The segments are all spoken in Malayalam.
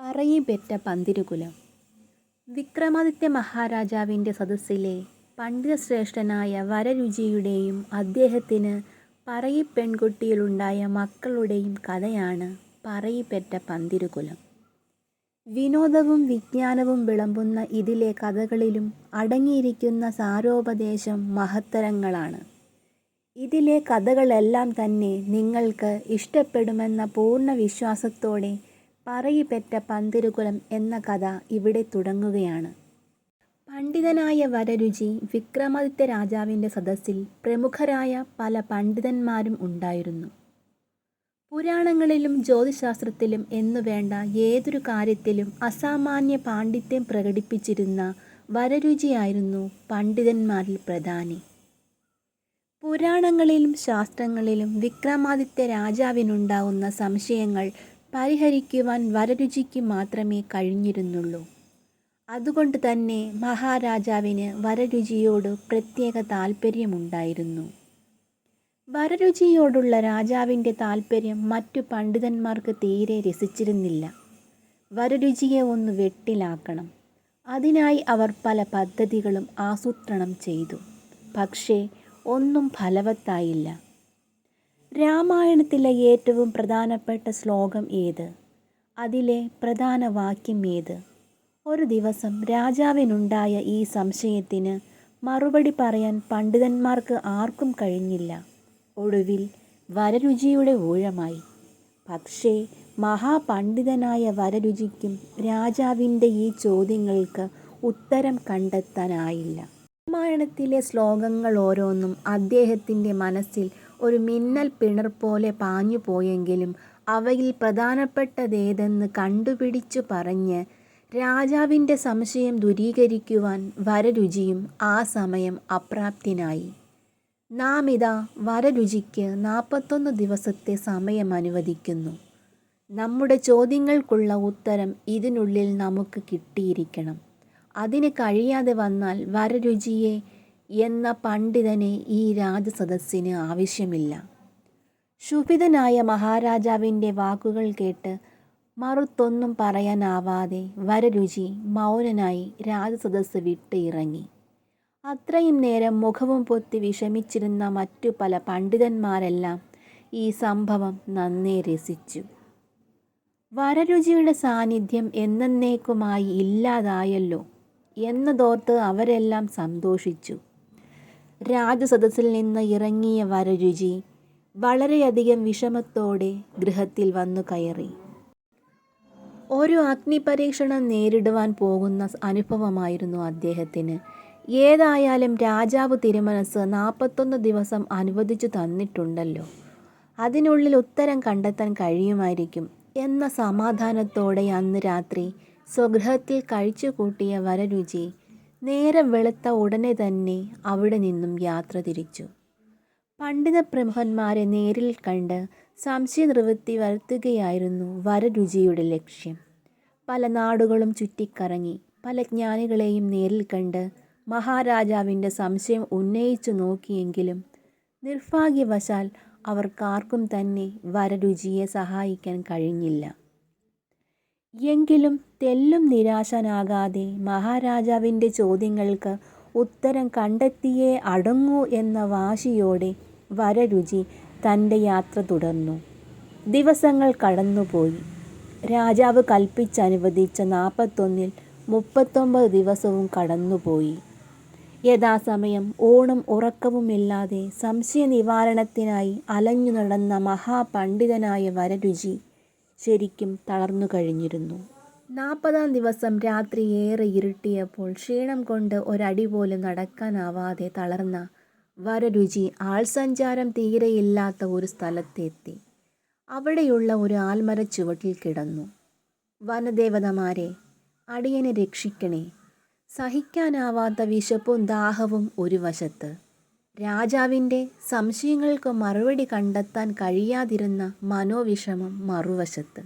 പറയിപെറ്റ പന്തിരുകുലം വിക്രമാദിത്യ മഹാരാജാവിന്റെ സദസ്സിലെ പണ്ഡിതശ്രേഷ്ഠനായ വരരുചിയുടെയും അദ്ദേഹത്തിന് പറയി പെൺകുട്ടിയിലുണ്ടായ മക്കളുടെയും കഥയാണ് പറയിപെറ്റ പന്തിരുകുലം. വിനോദവും വിജ്ഞാനവും വിളമ്പുന്ന ഇതിലെ കഥകളിലും അടങ്ങിയിരിക്കുന്ന സാരോപദേശം മഹത്തരങ്ങളാണ്. ഇതിലെ കഥകളെല്ലാം തന്നെ നിങ്ങൾക്ക് ഇഷ്ടപ്പെടുമെന്ന പൂർണ വിശ്വാസത്തോടെ പറയിപെറ്റ പന്തിരുകുലം എന്ന കഥ ഇവിടെ തുടങ്ങുകയാണ്. പണ്ഡിതനായ വരരുചി വിക്രമാദിത്യ രാജാവിന്റെ സദസ്സിൽ പ്രമുഖരായ പല പണ്ഡിതന്മാരും ഉണ്ടായിരുന്നു. പുരാണങ്ങളിലും ജ്യോതിശാസ്ത്രത്തിലും എന്നുവേണ്ട ഏതൊരു കാര്യത്തിലും അസാമാന്യ പാണ്ഡിത്യം പ്രകടിപ്പിച്ചിരുന്ന വരരുചിയായിരുന്നു പണ്ഡിതന്മാരിൽ പ്രധാനി. പുരാണങ്ങളിലും ശാസ്ത്രങ്ങളിലും വിക്രമാദിത്യ രാജാവിനുണ്ടാവുന്ന സംശയങ്ങൾ പരിഹരിക്കുവാൻ വരരുചിക്ക് മാത്രമേ കഴിഞ്ഞിരുന്നുള്ളൂ. അതുകൊണ്ട് തന്നെ മഹാരാജാവിന് വരരുചിയോട് പ്രത്യേക താൽപര്യമുണ്ടായിരുന്നു. വരരുചിയോടുള്ള രാജാവിന്റെ താൽപര്യം മറ്റു പണ്ഡിതന്മാർക്ക് തീരെ രസിച്ചിരുന്നില്ല. വരരുചിയെ ഒന്ന് വെട്ടിലാക്കണം. അതിനായി അവർ പല പദ്ധതികളും ആസൂത്രണം ചെയ്തു. പക്ഷേ ഒന്നും ഫലവത്തായില്ല. രാമായണത്തിലെ ഏറ്റവും പ്രധാനപ്പെട്ട ശ്ലോകം ഏത്? അതിലെ പ്രധാന വാക്യം ഏത്? ഒരു ദിവസം രാജാവിനുണ്ടായ ഈ സംശയത്തിന് മറുപടി പറയാൻ പണ്ഡിതന്മാർക്ക് ആർക്കും കഴിഞ്ഞില്ല. ഒടുവിൽ വരരുചിയുടെ ഊഴമായി. പക്ഷേ മഹാപണ്ഡിതനായ വരരുചിക്കും രാജാവിന്റെ ഈ ചോദ്യങ്ങൾക്ക് ഉത്തരം കണ്ടെത്താനായില്ല. രാമായണത്തിലെ ശ്ലോകങ്ങൾ ഓരോന്നും അദ്ദേഹത്തിന്റെ മനസ്സിൽ ഒരു മിന്നൽ പിണർ പോലെ പാഞ്ഞു പോയെങ്കിലും അവയിൽ പ്രധാനപ്പെട്ടതേതെന്ന് കണ്ടുപിടിച്ചു പറഞ്ഞ് രാജാവിന്റെ സംശയം ദൂരീകരിക്കുവാൻ വരരുചിയും ആ സമയം അപ്രാപ്തിനായി നാം ഇതാ വരരുചിക്ക് നാൽപ്പത്തൊന്ന് ദിവസത്തെ സമയം അനുവദിക്കുന്നു നമ്മുടെ ചോദ്യങ്ങൾക്കുള്ള ഉത്തരം ഇതിനുള്ളിൽ നമുക്ക് കിട്ടിയിരിക്കണം. അതിന് കഴിയാതെ വന്നാൽ വരരുചിയെ എന്ന പണ്ഡിതനെ ഈ രാജസദസ്സിന് ആവശ്യമില്ല. ശുഭിതനായ മഹാരാജാവിന്റെ വാക്കുകൾ കേട്ട് മറുത്തൊന്നും പറയാനാവാതെ വരരുചി മൗനനായി രാജസദസ്സ് വിട്ട് ഇറങ്ങി. അത്രയും നേരം മുഖവും പൊത്തി വിഷമിച്ചിരുന്ന മറ്റു പല പണ്ഡിതന്മാരെല്ലാം ഈ സംഭവം നന്നേ രസിച്ചു. വരരുചിയുടെ സാന്നിധ്യം എന്നേക്കുമായി ഇല്ലാതായല്ലോ എന്നതോർത്ത് അവരെല്ലാം സന്തോഷിച്ചു. രാജസദസ്സിൽ നിന്ന് ഇറങ്ങിയ വരരുചി വളരെയധികം വിഷമത്തോടെ ഗൃഹത്തിൽ വന്നു കയറി. ഒരു അഗ്നിപരീക്ഷണം നേരിടുവാൻ പോകുന്ന അനുഭവമായിരുന്നു അദ്ദേഹത്തിന്. ഏതായാലും രാജാവ് തിരുമനസ് നാൽപ്പത്തൊന്ന് ദിവസം അനുവദിച്ചു തന്നിട്ടുണ്ടല്ലോ. അതിനുള്ളിൽ ഉത്തരം കണ്ടെത്താൻ കഴിയുമായിരിക്കും എന്ന സമാധാനത്തോടെ അന്ന് രാത്രി സ്വഗൃഹത്തിൽ കഴിച്ചു കൂട്ടിയ വരരുചി നേരം വെളുത്ത ഉടനെ തന്നെ അവിടെ നിന്നും യാത്ര തിരിച്ചു. പണ്ഡിത പ്രമുഖന്മാരെ നേരിൽ കണ്ട് സംശയനിവൃത്തി വരുത്തുകയായിരുന്നു വരരുചിയുടെ ലക്ഷ്യം. പല നാടുകളും ചുറ്റിക്കറങ്ങി പല ജ്ഞാനികളെയും നേരിൽ കണ്ട് മഹാരാജാവിന്റെ സംശയം ഉന്നയിച്ചു നോക്കിയെങ്കിലും നിർഭാഗ്യവശാൽ അവർക്കാർക്കും തന്നെ വരരുചിയെ സഹായിക്കാൻ കഴിഞ്ഞില്ല. എങ്കിലും തെല്ലും നിരാശനാകാതെ മഹാരാജാവിന്റെ ചോദ്യങ്ങൾക്ക് ഉത്തരം കണ്ടെത്തിയേ അടങ്ങൂ എന്ന വാശിയോടെ വരരുചി തന്റെ യാത്ര തുടർന്നു. ദിവസങ്ങൾ കടന്നുപോയി. രാജാവ് കൽപ്പിച്ചനുവദിച്ച നാൽപ്പത്തൊന്നിൽ മുപ്പത്തൊമ്പത് ദിവസവും കടന്നുപോയി. യഥാസമയം ഊണും ഉറക്കവുമില്ലാതെ സംശയനിവാരണത്തിനായി അലഞ്ഞു നടന്ന മഹാപണ്ഡിതനായ വരരുചി ശരിക്കും തളർന്നു കഴിഞ്ഞിരുന്നു നാൽപ്പതാം ദിവസം രാത്രി ഏറെ ഇരുട്ടിയപ്പോൾ ക്ഷീണം കൊണ്ട് ഒരടി പോലും നടക്കാനാവാതെ തളർന്ന വരരുചി ആൾസഞ്ചാരം തീരെയില്ലാത്ത ഒരു സ്ഥലത്തെത്തി അവിടെയുള്ള ഒരു ആൽമര ചുവട്ടിൽ കിടന്നു. വനദേവതമാരെ അടിയനെ രക്ഷിക്കണേ. സഹിക്കാനാവാത്ത വിശപ്പും ദാഹവും ഒരു വശത്ത്, രാജാവിന്റെ സംശയങ്ങൾക്ക് മറുപടി കണ്ടെത്താൻ കഴിയാതിരുന്ന മനോവിഷമം മറുവശത്ത്.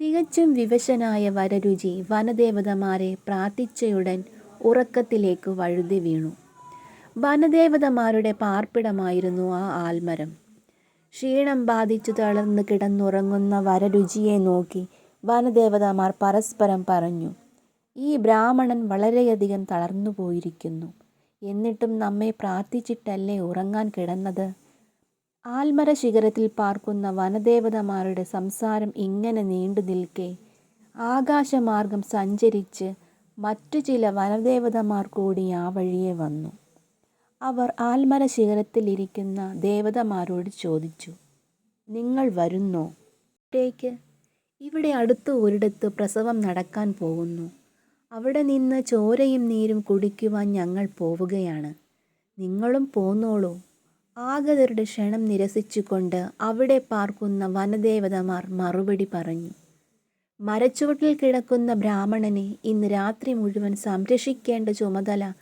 തികച്ചും വിവശനായ വരരുചി വനദേവതമാരെ പ്രാർത്ഥിച്ചയുടൻ ഉറക്കത്തിലേക്ക് വഴുതി വീണു. വനദേവതമാരുടെ പാർപ്പിടമായിരുന്നു ആ ആൽമരം. ക്ഷീണം ബാധിച്ചു തളർന്ന് കിടന്നുറങ്ങുന്ന വരരുചിയെ നോക്കി വനദേവതമാർ പരസ്പരം പറഞ്ഞു ഈ ബ്രാഹ്മണൻ വളരെയധികം തളർന്നു പോയിരിക്കുന്നു എന്നിട്ടും നമ്മെ പ്രാർത്ഥിച്ചിട്ടല്ലേ ഉറങ്ങാൻ കിടന്നത്? ആൽമര ശിഖരത്തിൽ പാർക്കുന്ന വനദേവതമാരുടെ സംസാരം ഇങ്ങനെ നീണ്ടു നിൽക്കെ. ആകാശമാർഗം സഞ്ചരിച്ച് മറ്റു ചില വനദേവതമാർ കൂടി ആ വഴിയെ വന്നു. അവർ ആൽമര ശിഖരത്തിലിരിക്കുന്ന ദേവതമാരോട് ചോദിച്ചു നിങ്ങൾ വരുന്നോ? ഇവിടേക്ക്. ഇവിടെ അടുത്ത് ഒരിടത്ത് പ്രസവം നടക്കാൻ പോകുന്നു. അവിടെ നിന്ന് ചോരയും നീരും കുടിക്കുവാൻ ഞങ്ങൾ പോവുകയാണ്. നിങ്ങളും പോന്നോളൂ. ആഗതരുടെ ക്ഷണം നിരസിച്ചുകൊണ്ട് അവിടെ പാർക്കുന്ന വനദേവതമാർ മറുപടി പറഞ്ഞു. മരച്ചുവട്ടിൽ കിടക്കുന്ന ബ്രാഹ്മണനെ ഇന്ന് രാത്രി മുഴുവൻ സംരക്ഷിക്കേണ്ട ചുമതല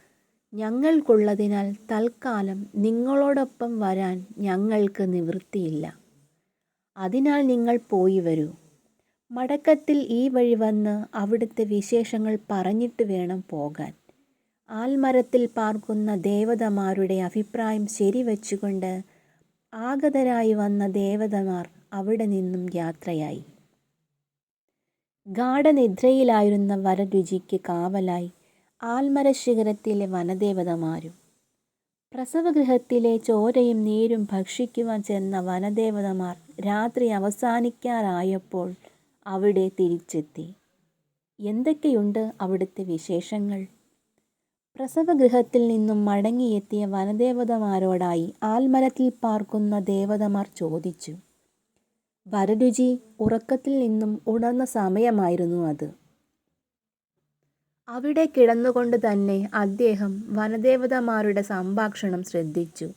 ഞങ്ങൾക്കുള്ളതിനാൽ തൽക്കാലം നിങ്ങളോടൊപ്പം വരാൻ ഞങ്ങൾക്ക് നിവൃത്തിയില്ല. അതിനാൽ നിങ്ങൾ പോയി വരൂ. മടക്കത്തിൽ ഈ വഴി വന്ന് അവിടുത്തെ വിശേഷങ്ങൾ പറഞ്ഞിട്ട് വേണം പോകാൻ. ആൽമരത്തിൽ പാർക്കുന്ന ദേവതമാരുടെ അഭിപ്രായം ശരി വച്ചുകൊണ്ട് ആഗതരായി വന്ന ദേവതമാർ അവിടെ നിന്നും യാത്രയായി. ഗാഠനിദ്രയിലായിരുന്ന വരരുചിക്ക് കാവലായി ആൽമരശിഖരത്തിലെ വനദേവതമാരും. പ്രസവഗൃഹത്തിലെ ചോരയും നീരും ഭക്ഷിക്കുവാൻ ചെന്ന വനദേവതമാർ രാത്രി അവസാനിക്കാറായപ്പോൾ അവിടെ തിരിച്ചെത്തി. എന്തൊക്കെയുണ്ട് അവിടുത്തെ വിശേഷങ്ങൾ? പ്രസവഗൃഹത്തിൽ നിന്നും മടങ്ങിയെത്തിയ വനദേവതമാരോടായി ആൽമരത്തിൽ പാർക്കുന്ന ദേവതമാർ ചോദിച്ചു. വരരുചി ഉറക്കത്തിൽ നിന്നും ഉണർന്ന സമയമായിരുന്നു അത്. അവിടെ കിടന്നുകൊണ്ട് തന്നെ അദ്ദേഹം വനദേവതമാരുടെ സംഭാഷണം ശ്രദ്ധിച്ചു.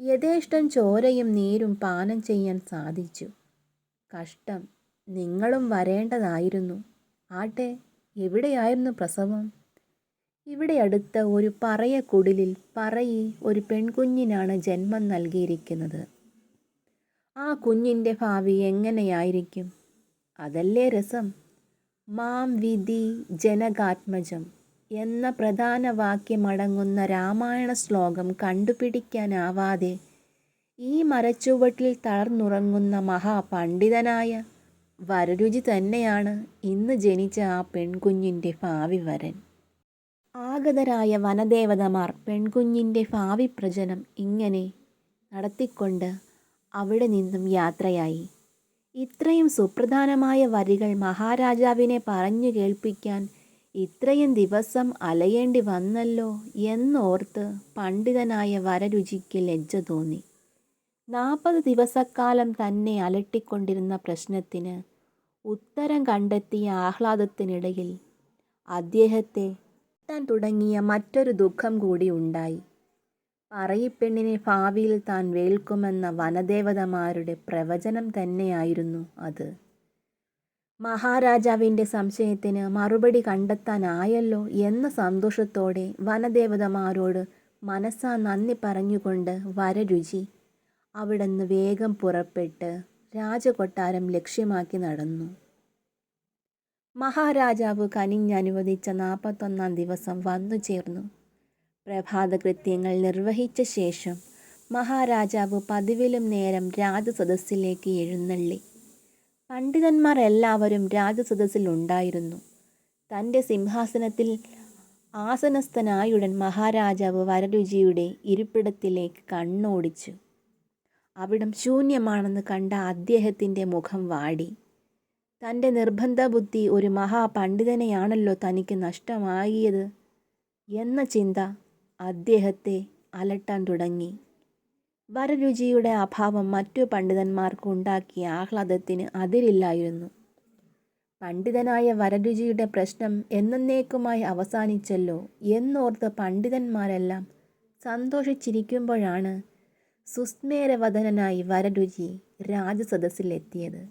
യഥേഷ്ടം ചോരയും നീരും പാനം ചെയ്യാൻ സാധിച്ചു. കഷ്ടം. നിങ്ങളും വരേണ്ടതായിരുന്നു. ആട്ടെ എവിടെയായിരുന്നു പ്രസവം? ഇവിടെ അടുത്ത ഒരു പറയ കുടിലിൽ പറയി ഒരു പെൺകുഞ്ഞിനാണ് ജന്മം നൽകിയിരിക്കുന്നത്. ആ കുഞ്ഞിന്റെ ഭാവി എങ്ങനെയായിരിക്കും? അതല്ലേ രസം? മാം വിധി ജനകാത്മജം എന്ന പ്രധാന വാക്യമടങ്ങുന്ന രാമായണ ശ്ലോകം കണ്ടുപിടിക്കാനാവാതെ ഈ മരച്ചുവട്ടിൽ തളർന്നുറങ്ങുന്ന മഹാപണ്ഡിതനായ വരരുചി തന്നെയാണ് ഇന്ന് ജനിച്ച ആ പെൺകുഞ്ഞിന്റെ ഭാവി വരൻ. ആഗതരായ വനദേവതമാർ പെൺകുഞ്ഞിന്റെ ഭാവി പ്രജനം ഇങ്ങനെ നടത്തിക്കൊണ്ട് അവിടെ നിന്നും യാത്രയായി. ഇത്രയും സുപ്രധാനമായ വരികൾ മഹാരാജാവിനെ പറഞ്ഞു കേൾപ്പിക്കാൻ ഇത്രയും ദിവസം അലയേണ്ടി വന്നല്ലോ എന്നോർത്ത് പണ്ഡിതനായ വരരുചിക്ക് ലജ്ജ തോന്നി. നാൽപ്പത് ദിവസക്കാലം തന്നെ അലട്ടിക്കൊണ്ടിരുന്ന പ്രശ്നത്തിന് ഉത്തരം കണ്ടെത്തിയ ആഹ്ലാദത്തിനിടയിൽ അദ്ദേഹത്തെ താൻ തുടങ്ങിയ മറ്റൊരു ദുഃഖം കൂടി ഉണ്ടായി. പറയിപ്പെണ്ണിനെ ഭാവിയിൽ താൻ വേൽക്കുമെന്ന വനദേവതമാരുടെ പ്രവചനം തന്നെയായിരുന്നു അത്. മഹാരാജാവിന്റെ സംശയത്തിന് മറുപടി കണ്ടെത്താനായല്ലോ എന്ന സന്തോഷത്തോടെ വനദേവതമാരോട് മനസ്സാ നന്ദി പറഞ്ഞുകൊണ്ട് വരരുചി. അവിടുന്ന് വേഗം പുറപ്പെട്ട് രാജകൊട്ടാരം ലക്ഷ്യമാക്കി നടന്നു. മഹാരാജാവ് കനിഞ്ഞനുവദിച്ച നാൽപ്പത്തൊന്നാം ദിവസം വന്നു ചേർന്നു. പ്രഭാതകൃത്യങ്ങൾ നിർവഹിച്ച ശേഷം മഹാരാജാവ് പതിവിലും നേരം രാജസദസ്സിലേക്ക് എഴുന്നള്ളി. പണ്ഡിതന്മാർ എല്ലാവരും രാജസദസ്സിൽ ഉണ്ടായിരുന്നു. തന്റെ സിംഹാസനത്തിൽ ആസനസ്ഥനായുടൻ മഹാരാജാവ് വരരുചിയുടെ ഇരിപ്പിടത്തിലേക്ക് കണ്ണോടിച്ചു. അവിടം ശൂന്യമാണെന്ന് കണ്ട അദ്ദേഹത്തിന്റെ മുഖം വാടി. തന്റെ നിർബന്ധ ബുദ്ധി ഒരു മഹാപണ്ഡിതനെയാണല്ലോ തനിക്ക് നഷ്ടമാകിയത് എന്ന ചിന്ത അദ്ദേഹത്തെ അലട്ടാൻ തുടങ്ങി. വരരുചിയുടെ അഭാവം മറ്റു പണ്ഡിതന്മാർക്ക് ഉണ്ടാക്കിയ ആഹ്ലാദത്തിന് അതിരില്ലായിരുന്നു. പണ്ഡിതനായ വരരുചിയുടെ പ്രശ്നം എന്നേക്കുമായി അവസാനിച്ചല്ലോ എന്നോർത്ത് പണ്ഡിതന്മാരെല്ലാം സന്തോഷിച്ചിരിക്കുമ്പോഴാണ് സുസ്മേരവദനായി വരരുചി രാജസദസ്സിലെത്തിയത്.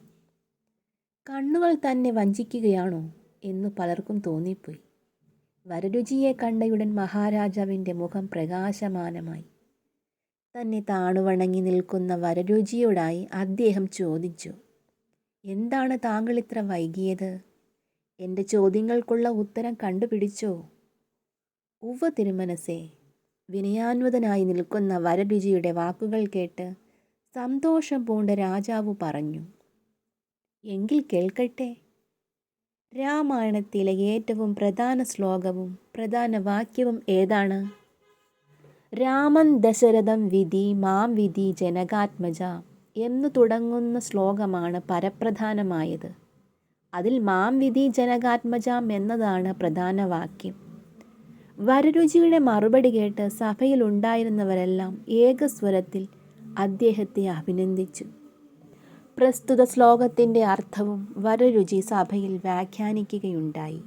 കണ്ണുകൾ തന്നെ വഞ്ചിക്കുകയാണോ എന്നു പലർക്കും തോന്നിപ്പോയി. വരരുചിയെ കണ്ടയുടൻ മഹാരാജാവിന്റെ മുഖം പ്രകാശമാനമായി. തന്നെ താണുവണങ്ങി നിൽക്കുന്ന വരരുചിയോടായി അദ്ദേഹം ചോദിച്ചു എന്താണ് താങ്കൾ ഇത്ര വൈകിയത്? എന്റെ ചോദ്യങ്ങൾക്കുള്ള ഉത്തരം കണ്ടുപിടിച്ചോ? ഉവ്വ തിരുമനസേ വിനയാന്വതനായി നിൽക്കുന്ന വരരുചിയുടെ വാക്കുകൾ കേട്ട് സന്തോഷം പൂണ്ട രാജാവ് പറഞ്ഞു എങ്കിൽ കേൾക്കട്ടെ. രാമായണത്തിലെ ഏറ്റവും പ്രധാന ശ്ലോകവും പ്രധാന വാക്യവും ഏതാണ്? രാമൻ ദശരഥം വിധി മാം വിധി ജനകാത്മജ എന്നു തുടങ്ങുന്ന ശ്ലോകമാണ് പരപ്രധാനമായത്. അതിൽ മാം വിധി ജനകാത്മജാം എന്നതാണ് പ്രധാന വാക്യം. വരരുചിയുടെ മറുപടി കേട്ട് സഭയിൽ ഉണ്ടായിരുന്നവരെല്ലാം ഏകസ്വരത്തിൽ അദ്ദേഹത്തെ അഭിനന്ദിച്ചു. പ്രസ്തുത ശ്ലോകത്തിന്റെ അർത്ഥവും വരരുചി സഭയിൽ വ്യാഖ്യാനിക്കുകയുണ്ടായി.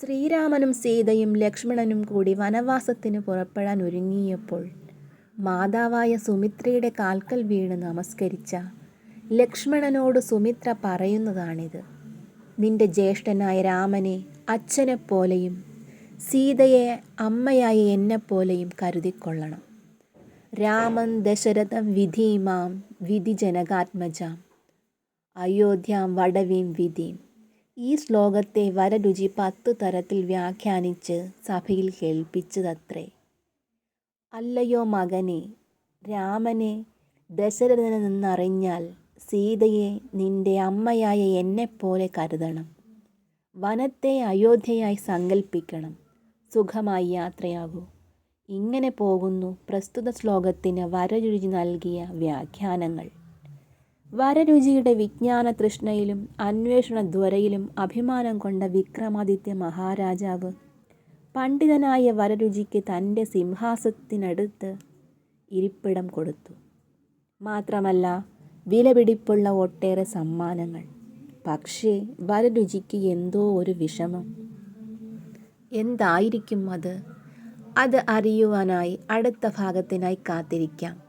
ശ്രീരാമനും സീതയും ലക്ഷ്മണനും കൂടി വനവാസത്തിന് പുറപ്പെടാൻ ഒരുങ്ങിയപ്പോൾ മാതാവായ സുമിത്രയുടെ കാൽക്കൽ വീണ് നമസ്കരിച്ച ലക്ഷ്മണനോട് സുമിത്ര പറയുന്നതാണിത്. നിന്റെ ജ്യേഷ്ഠനായ രാമനെ അച്ഛനെപ്പോലെയും സീതയെ അമ്മയായ എന്നെപ്പോലെയും കരുതിക്കൊള്ളണം. രാമൻ ദശരഥം വിധിമാം വിധി ജനകാത്മജാം അയോധ്യാം വടവീം വിധിയും ഈ ശ്ലോകത്തെ വരരുചി പത്തു തരത്തിൽ വ്യാഖ്യാനിച്ച് സഭയിൽ കേൾപ്പിച്ചതത്രേ. അല്ലയോ മകനെ രാമനെ ദശരഥനിൽ നിന്നറിഞ്ഞാൽ സീതയെ നിന്റെ അമ്മയായ എന്നെപ്പോലെ കരുതണം. വനത്തെ അയോധ്യയായി സങ്കല്പിക്കണം സുഖമായി യാത്രയാകൂ. ഇങ്ങനെ പോകുന്നു പ്രസ്തുത ശ്ലോകത്തിന് വരരുചി നൽകിയ വ്യാഖ്യാനങ്ങൾ. വരരുചിയുടെ വിജ്ഞാന തൃഷ്ണയിലും അന്വേഷണ ദ്വരയിലും അഭിമാനം കൊണ്ട വിക്രമാദിത്യ മഹാരാജാവ് പണ്ഡിതനായ വരരുചിക്ക് തന്റെ സിംഹാസനത്തിനടുത്ത് ഇരിപ്പിടം കൊടുത്തു. മാത്രമല്ല വിലപിടിപ്പുള്ള ഒട്ടേറെ സമ്മാനങ്ങൾ. പക്ഷേ വരരുചിക്ക് എന്തോ ഒരു വിഷമം. എന്തായിരിക്കും അത്? അത് അറിയുവാനായി അടുത്ത ഭാഗത്തിനായി കാത്തിരിക്കാം.